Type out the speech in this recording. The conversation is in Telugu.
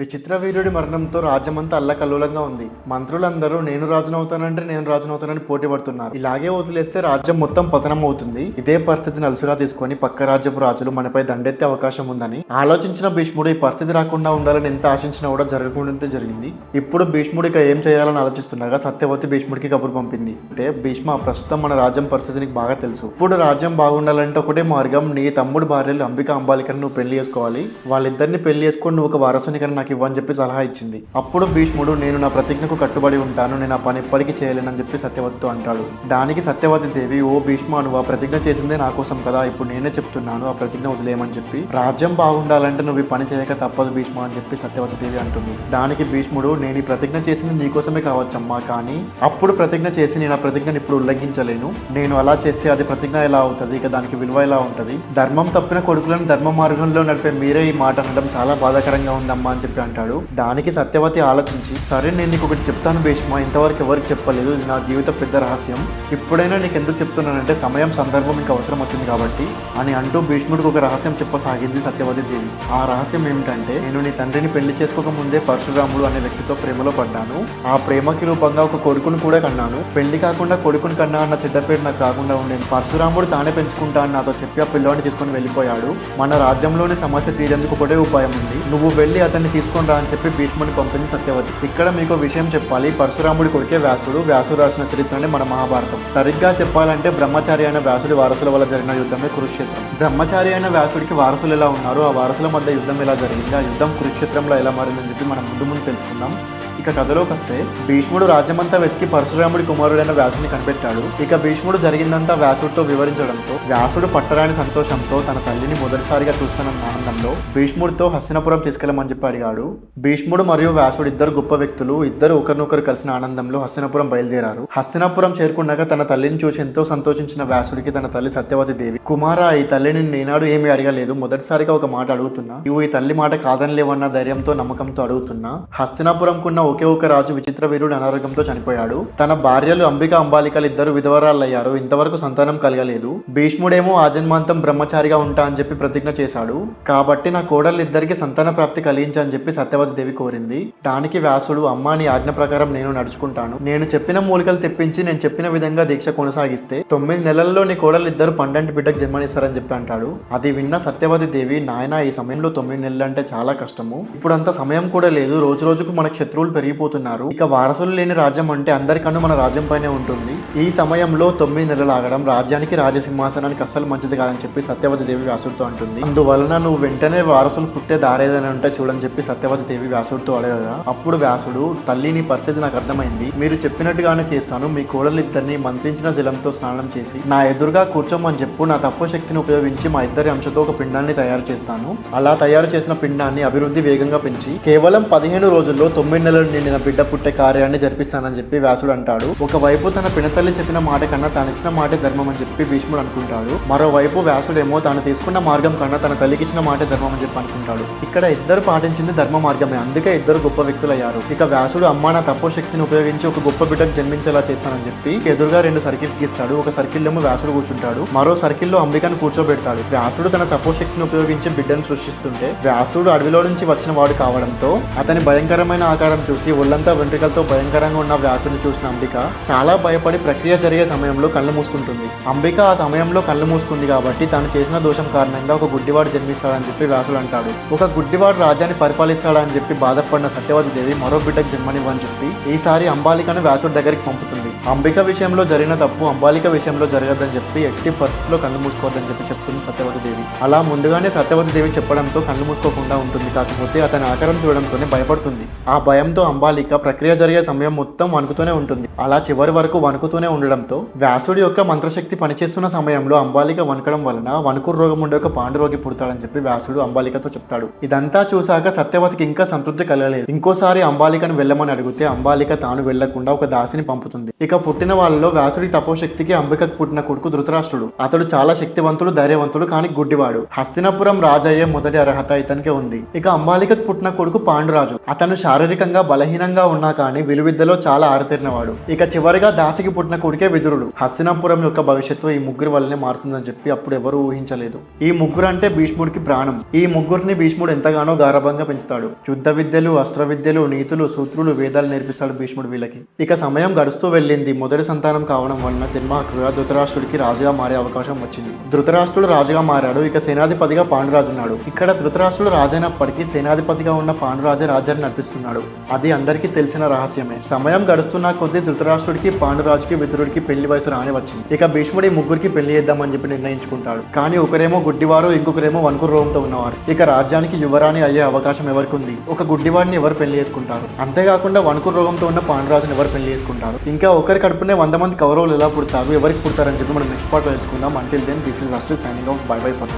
విచిత్ర వీరుడి మరణంతో రాజ్యమంతా అల్లకల్లోలంగా ఉంది. మంత్రులందరూ నేను రాజునవుతానంటే నేను రాజునవుతానని పోటీ పడుతున్నారు ఇలాగే వదిలేస్తే రాజ్యం మొత్తం పతనం అవుతుంది ఇదే పరిస్థితిని అలుసుగా తీసుకొని పక్క రాజ్యపు రాజులు మనపై దండెత్తే అవకాశం ఉందని ఆలోచించిన భీష్ముడు ఈ పరిస్థితి రాకుండా ఉండాలని ఎంత ఆశించినా కూడా జరగకుండా జరిగింది. ఇప్పుడు భీష్ముడు ఇక ఏం చేయాలని ఆలోచిస్తుండగా సత్యవతి భీష్ముడికి కబురు పంపింది. అంటే భీష్మ ప్రస్తుతం మన రాజ్యం పరిస్థితి బాగా తెలుసు. ఇప్పుడు రాజ్యం బాగుండాలంటే ఒకటే మార్గం. నీ తమ్ముడు భార్యలు అంబిక అంబాలికను నువ్వు పెళ్ళి చేసుకోవాలి. వాళ్ళిద్దరిని పెళ్ళి చేసుకొని నువ్వు ఒక వారసుని కన్నా నాకు ఇవ్వని చెప్పి సలహా ఇచ్చింది. అప్పుడు భీష్ముడు నేను నా ప్రతిజ్ఞకు కట్టుబడి ఉంటాను నేను ఆ పని ఎప్పటికీ చేయలేనని చెప్పి సత్యవతితో అంటాడు. దానికి సత్యవతి దేవి ఓ భీష్మ నువ్వు ఆ ప్రతిజ్ఞ చేసిందే నా కోసం కదా ఇప్పుడు నేనే చెప్తున్నాను ఆ ప్రతిజ్ఞ వదిలేయమని చెప్పి రాజ్యం బాగుండాలంటే నువ్వు ఈ పని చేయక తప్పదు భీష్మ అని చెప్పి సత్యవతి దేవి అంటుంది. దానికి భీష్ముడు నేను ఈ ప్రతిజ్ఞ చేసింది నీకోసమే కావచ్చమ్మా కానీ అప్పుడు ప్రతిజ్ఞ చేసి నేను ఆ ప్రతిజ్ఞను ఇప్పుడు ఉల్లంఘించలేను. నేను అలా చేస్తే అది ప్రతిజ్ఞ ఎలా అవుతుంది? ఇక దానికి విలువ ఎలా ఉంటుంది? ధర్మం తప్పిన కొడుకులను ధర్మ మార్గంలో నడిపే మీరే ఈ మాట అనడం చాలా బాధాకరంగా ఉందమ్మా అని చెప్పి అంటాడు. దానికి సత్యవతి ఆలోచించి సరే నేను నీకు ఒకటి చెప్తాను భీష్మ. ఇంతవరకు ఎవరికి చెప్పలేదు. ఇది నా జీవిత పెద్ద రహస్యం. ఇప్పుడైనా నీకు ఎందుకు చెప్తున్నానంటే సమయం సందర్భం ఇంకా అవసరం వచ్చింది కాబట్టి అని అంటూ భీష్ముడికి ఒక రహస్యం చెప్పసాగింది సత్యవతి దేవి. ఆ రహస్యం ఏమిటంటే నేను నీ తండ్రిని పెళ్ళి చేసుకోక ముందే పరశురాముడు అనే వ్యక్తితో ప్రేమలో పడ్డాను. ఆ ప్రేమకి రూపంగా ఒక కొడుకును కూడా కన్నాను. పెళ్ళి కాకుండా కొడుకుని కన్నా అన్న చెడ్డ పేరు నాకు రాకుండా ఉండేది. పరశురాముడు తానే పెంచుకుంటా అని నాతో చెప్పి ఆ పిల్లవాడిని తీసుకొని వెళ్ళిపోయాడు. మన రాజ్యంలోని సమస్య తీరేందుకు ఒకటే ఉపాయం ఉంది. నువ్వు వెళ్ళి అతన్ని తీసుకొని రా అని చెప్పి భీష్ముని పంపింది సత్యవతి. ఇక్కడ మీకు విషయం చెప్పాలి. పరశురాముడి కొడుకే వ్యాసుడు. వ్యాసుడు రాసిన చరిత్రనే మన మహాభారతం. సరిగ్గా చెప్పాలంటే బ్రహ్మచారి అయిన వ్యాసుడి వారసుల వల్ల జరిగిన యుద్ధమే కురుక్షేత్రం. బ్రహ్మచారి అయిన వ్యాసుడికి వారసులు ఎలా ఉన్నారు ఆ వారసుల మధ్య యుద్ధం ఎలా జరిగింది? ఆ యుద్ధం కురుక్షేత్రంలో ఎలా మారిందని చెప్పి మనం ముందు ముందు తెలుసుకుందాం. ఇక కథలోకి వస్తే భీష్ముడు రాజ్యమంతా వెతికి పరశురాముడి కుమారుడైన వ్యాసుని కనిపెట్టాడు. ఇక భీష్ముడు జరిగిందంతా వ్యాసుడితో వివరించడంతో వ్యాసుడు పట్టరాని సంతోషంతో తన తల్లిని మొదటిసారిగా చూస్తున్న ఆనందంలో భీష్ముడితో హస్తినపురం తీసుకెళ్ళమని చెప్పి అడిగాడు. భీష్ముడు మరియు వ్యాసుడు ఇద్దరు గొప్ప వ్యక్తులు ఇద్దరు ఒకరినొకరు కలిసిన ఆనందంలో హస్తినపురం బయలుదేరారు. హస్తినపురం చేరుకున్నాక తన తల్లిని చూసి ఎంతో సంతోషించిన వ్యాసుడికి తన తల్లి సత్యవతి దేవి కుమార ఈ తల్లిని నేనాడు ఏమీ అడగలేదు. మొదటిసారిగా ఒక మాట అడుగుతున్నా. నువ్వు ఈ తల్లి మాట కాదనిలేవన్న ధైర్యంతో నమ్మకంతో అడుగుతున్నా. హస్తినాపురంకున్న ఒకే ఒక రాజు విచిత్ర వీరుడు అనారోగ్యంతో చనిపోయాడు. తన భార్యలు అంబిక అంబాలికలు ఇద్దరు విధవరాళ్ళయ్యారు. ఇంతవరకు సంతానం కలగలేదు. భీష్ముడేమో ఆజన్మాంతం బ్రహ్మచారిగా ఉంటా అని చెప్పి ప్రతిజ్ఞ చేశాడు. కాబట్టి నా కోడళ్ళు ఇద్దరికి సంతాన ప్రాప్తి కలిగించని చెప్పి సత్యవతి దేవి కోరింది. దానికి వ్యాసుడు అమ్మ నీ ఆజ్ఞ ప్రకారం నేను నడుచుకుంటాను. నేను చెప్పిన మూలికలు తెప్పించి నేను చెప్పిన విధంగా దీక్ష కొనసాగిస్తే తొమ్మిది నెలల్లో నీ కోడలు ఇద్దరు పండంటి బిడ్డకు జన్మనిస్తారని చెప్పి అంటాడు. అది విన్న సత్యవతి దేవి నాయన ఈ సమయంలో తొమ్మిది నెలలు అంటే చాలా కష్టము. ఇప్పుడు అంత సమయం కూడా లేదు. రోజు రోజుకు మనకు శత్రువులు పెరిగిపోతున్నారు. ఇక వారసులు లేని రాజ్యం అంటే అందరికన్నా మన రాజ్యం పైనే ఉంటుంది. ఈ సమయంలో తొమ్మిది నెలలు ఆగడం రాజ్యానికి రాజసింహాసనానికి అస్సలు మంచిది కాదని చెప్పి సత్యవతి దేవి వ్యాసుడితో అంటుంది. అందువలన నువ్వు వెంటనే వారసులు పుట్టే దారేదని ఉంటే చూడని చెప్పి సత్యవతి దేవి వ్యాసుడితో అడగగా అప్పుడు వ్యాసుడు తల్లి నీ పరిస్థితి నాకు అర్థమైంది. మీరు చెప్పినట్టుగానే చేస్తాను. మీ కోడలు ఇద్దరిని మంత్రించిన జలంతో స్నానం చేసి నా ఎదురుగా కూర్చోమని చెప్పు. నా తప్పు శక్తిని ఉపయోగించి మా ఇద్దరి అంశతో ఒక పిండాన్ని తయారు చేస్తాను. అలా తయారు చేసిన పిండాన్ని అభివృద్ధి వేగంగా పెంచి కేవలం పదిహేను రోజుల్లో తొమ్మిది నెలలు నిండిన బిడ్డ పుట్టే కార్యాన్ని జరిపిస్తానని చెప్పి వ్యాసుడు అంటాడు. ఒకవైపు తన పినతల్లి చెప్పిన మాట కన్నా తాను ఇచ్చిన మాటే ధర్మం అని చెప్పి భీష్ముడు అనుకుంటాడు. మరోవైపు వ్యాసుడేమో తాను తీసుకున్న మార్గం కన్నా తన తల్లికి ఇచ్చిన మాటే ధర్మం అని చెప్పి అనుకుంటాడు. ఇక్కడ ఇద్దరు పాటించింది ధర్మ మార్గమే. అందుకే ఇద్దరు గొప్ప వ్యక్తులయ్యారు. ఇక వ్యాసుడు అమ్మ నా తపోశక్తిని శక్తిని ఉపయోగించి ఒక గొప్ప బిడ్డకు జన్మించేలా చేస్తానని చెప్పి ఎదురుగా రెండు సర్కిల్స్ గీస్తాడు. ఒక సర్కిల్ ఏమో వ్యాసుడు కూర్చుంటాడు. మరో సర్కిల్లో అంబికను కూర్చోబెడతాడు. వ్యాసుడు తన తపోశక్తిని ఉపయోగించి బిడ్డను సృష్టిస్తుంటే వ్యాసుడు అడవిలో నుంచి వచ్చిన వాడు కావడంతో అతని భయంకరమైన ఆకారం చూసి ఒళ్ళంతా వెంట్రుకలతో భయంకరంగా ఉన్న వ్యాసుడిని చూసిన అంబిక చాలా భయపడి ప్రక్రియ జరిగే సమయంలో కళ్ళు మూసుకుంటుంది. అంబిక ఆ సమయంలో కళ్ళు మూసుకుంది కాబట్టి తాను చేసిన దోషం కారణంగా ఒక గుడ్డివాడు జన్మిస్తాడని చెప్పి వ్యాసుడు అంటాడు ఒక గుడ్డివాడు రాజ్యాన్ని పరిపాలిస్తాడని చెప్పి బాధపడిన సత్యవతి దేవి మరో బిడ్డకు జన్మనివ్వని చెప్పి ఈసారి అంబాలికను వ్యాసుడి దగ్గరికి పంపుతుంది. అంబిక విషయంలో జరిగిన తప్పు అంబాలిక విషయంలో జరగదని చెప్పి ఎట్టి పరిస్థితిలో కళ్ళు మూసుకోవద్దని చెప్పి చెప్తుంది సత్యవతి దేవి. అలా ముందుగానే సత్యవతి దేవి చెప్పడంతో కళ్ళు మూసుకోకుండా ఉంటుంది. కాకపోతే అతని ఆకారం చూడడంతోనే భయపడుతుంది. ఆ భయంతో అంబాలిక ప్రక్రియ జరిగే సమయం మొత్తం వణుకుతూనే ఉంటుంది. అలా చివరి వరకు వణుకుతూనే ఉండడంతో వ్యాసుడి యొక్క మంత్రశక్తి పనిచేస్తున్న సమయంలో అంబాలిక వణకడం వలన వణుకుడు రోగం ఉండే ఒక పాండురోగి పుడతాడని చెప్పి వ్యాసుడు అంబాలికతో చెప్తాడు. ఇదంతా చూశాక సత్యవతికి ఇంకా సంతృప్తి కలగలేదు. ఇంకోసారి అంబాలికను వెళ్ళమని అడిగితే అంబాలిక తాను వెళ్ళకుండా ఒక దాసిని పంపుతుంది. ఇక పుట్టిన వాళ్ళలో వ్యాసుడి తపోశక్తికి అంబికకు పుట్టిన కొడుకు ధృతరాష్ట్రుడు. అతడు చాలా శక్తివంతుడు ధైర్యవంతుడు కానీ గుడ్డివాడు. హస్తినపురం రాజయ్యే మొదటి అర్హత ఇతనికే ఉంది. ఇక అంబాలికకు పుట్టిన కొడుకు పాండురాజు. అతను శారీరకంగా బలహీనంగా ఉన్నా కానీ విలువిద్యలో చాలా ఆరితేరినవాడు. ఇక చివరిగా దాసికి పుట్టిన కొడుకే విదురుడు. హస్తినాపురం యొక్క భవిష్యత్తు ఈ ముగ్గురు వల్లనే మారుతుందని చెప్పి అప్పుడు ఎవరు ఊహించలేదు. ఈ ముగ్గురు అంటే భీష్ముడికి ప్రాణం. ఈ ముగ్గురిని భీష్ముడు ఎంతగానో గారభంగా పెంచుతాడు. యుద్ధ విద్యలు అస్త్ర విద్యలు నీతులు సూత్రులు వేదాలు నేర్పిస్తాడు భీష్ముడు వీళ్ళకి. ఇక సమయం గడుస్తూ వెళ్ళింది. ఇది మొదటి సంతానం కావడం వలన జన్మ హక్కుగా ధృతరాష్ట్రుడికి రాజుగా మారే అవకాశం వచ్చింది. ధృతరాష్ట్రుడు రాజుగా మారాడు ఇక సేనాధిపతిగా పాండురాజు ఉన్నాడు. ఇక్కడ ధృతరాష్ట్రుడు రాజైనప్పటికీ సేనాధిపతిగా ఉన్న పాండురాజే రాజ్యాన్ని నడిపిస్తున్నాడు. అది అందరికీ తెలిసిన రహస్యమే. సమయం గడుస్తున్న కొద్దీ ధృతరాష్ట్రుడికి పాండురాజుకి వితురుడికి పెళ్ళి వయసు రాని వచ్చింది. ఇక భీష్ముడి ముగ్గురికి పెళ్ళి చేద్దామని చెప్పి నిర్ణయించుకుంటాడు. కానీ ఒకరేమో గుడ్డివారు ఇంకొకరేమో వణుకు రోగంతో ఉన్నవారు. ఇక రాజ్యానికి యువరాణి అయ్యే అవకాశం ఎవరికి ఉంది ఒక గుడ్డివాడిని ఎవరు పెళ్ళి చేసుకుంటారు? అంతేకాకుండా వణుకు రోగంతో ఉన్న పాండురాజుని ఎవరు పెళ్ళి చేసుకుంటారు? ఇంకా ఒకరి కడుపునే వంద మంది కౌరవులు ఎలా పుడతారు ఎవరికి పుడతారని చెప్పి మనం నెక్స్ట్ పార్ట్ తెలుసుకుందాం. Until then this is అస్ట్ signing off bye bye for